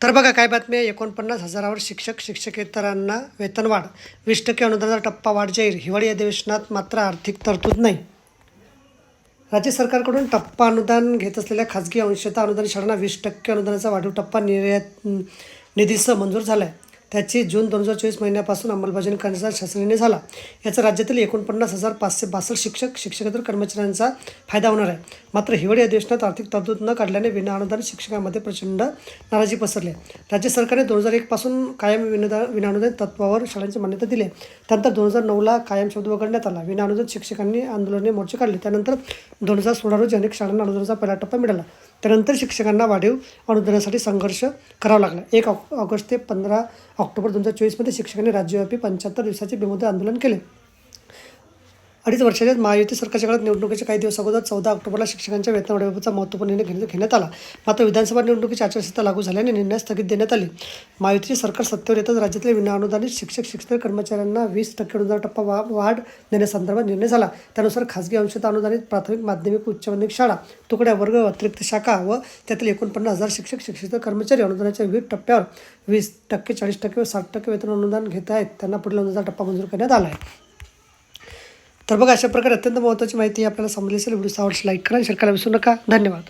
तर बघा काय बातमी आहे? एकोणपन्नास हजारावर शिक्षक शिक्षकेतरांना वेतनवाढ. वीस टक्के अनुदानाचा टप्पा वाढ जाहीर. हिवाळी अधिवेशनात मात्र आर्थिक तरतूद नाही. राज्य सरकारकडून टप्पा अनुदान घेत असलेल्या खाजगी अंशतः अनुदान शाळांना वीस टक्के अनुदानाचा वाढीव टप्पा निर्यात निधीसह मंजूर झाला आहे त्याची जून दोन हजार चोवीस महिन्यापासून अंमलबजावणी करण्याचा शासनाने झाला. याचा राज्यातील एकोणपन्नास हजार पाचशे बासष्ट शिक्षक शिक्षकेतर कर्मचाऱ्यांचा फायदा होणार आहे. मात्र हिवाळी अधिवेशनात आर्थिक तरतूद न काढल्याने विना अनुदान शिक्षकांमध्ये प्रचंड नाराजी पसरली आहे. राज्य सरकारने दोन हजार एकपासून कायम विनोदा विनाअनुदान तत्वावर शाळांची मान्यता दिली त्यानंतर दोन हजार नऊला कायम शब्द वगळण्यात आला. विनाअनुदान शिक्षकांनी आंदोलने मोर्चे काढले. त्यानंतर दोन हजार सोळा रोजी अनेक शाळांना अनुदानाचा पहिला टप्पा मिळाला. त्यानंतर शिक्षकांना वाढीव अनुदानासाठी संघर्ष करावा लागला. एक ऑक ऑगस्ट ते पंधरा ऑक्टोबर दोन हजार चोवीसमध्ये शिक्षकांनी राज्यव्यापी पंच्याहत्तर दिवसाचे बेमुदत आंदोलन केले. अडीच वर्षाच्या महायुती सरकारच्या काळात निवडणुकीच्या काही दिवस अगोदर चौदा ऑक्टोबरला शिक्षकांच्या वेतनवाढीबाबतचा महत्त्वपूर्ण निर्णय घेण्यात घेण्यात आला. मात्र विधानसभा निवडणुकीची आचारसंहिता लागू झाल्याने निर्णय स्थगित देण्यात आले. महायुतीचे सरकार सत्तेवर येताच राज्यातील विनाअनुदानित शिक्षक शिक्षक कर्मचाऱ्यांना वीस टक्के अनुदान टप्पा वा वाढ देण्यासंदर्भात निर्णय झाला. त्यानुसार खासगी अंशतः अनुदानित प्राथमिक माध्यमिक उच्च माध्यमिक शाळा तुकड्या वर्ग अतिरिक्त शाखा व त्यातील एकोणपन्नास हजार शिक्षक शिक्षित कर्मचारी अनुदानाच्या विविध टप्प्यावर वीस टक्के चाळीस टक्के व साठ टक्के वेतन अनुदान घेत आहेत. त्यांना पुढील अनुदान टप्पा मंजूर करण्यात आला आहे. तर बघा अशा प्रकारे अत्यंत महत्त्वाची माहिती आपल्याला समजली असेल व्हिडिओ आवडल्यास लाईक करा शेअर करायला विसरू नका. धन्यवाद.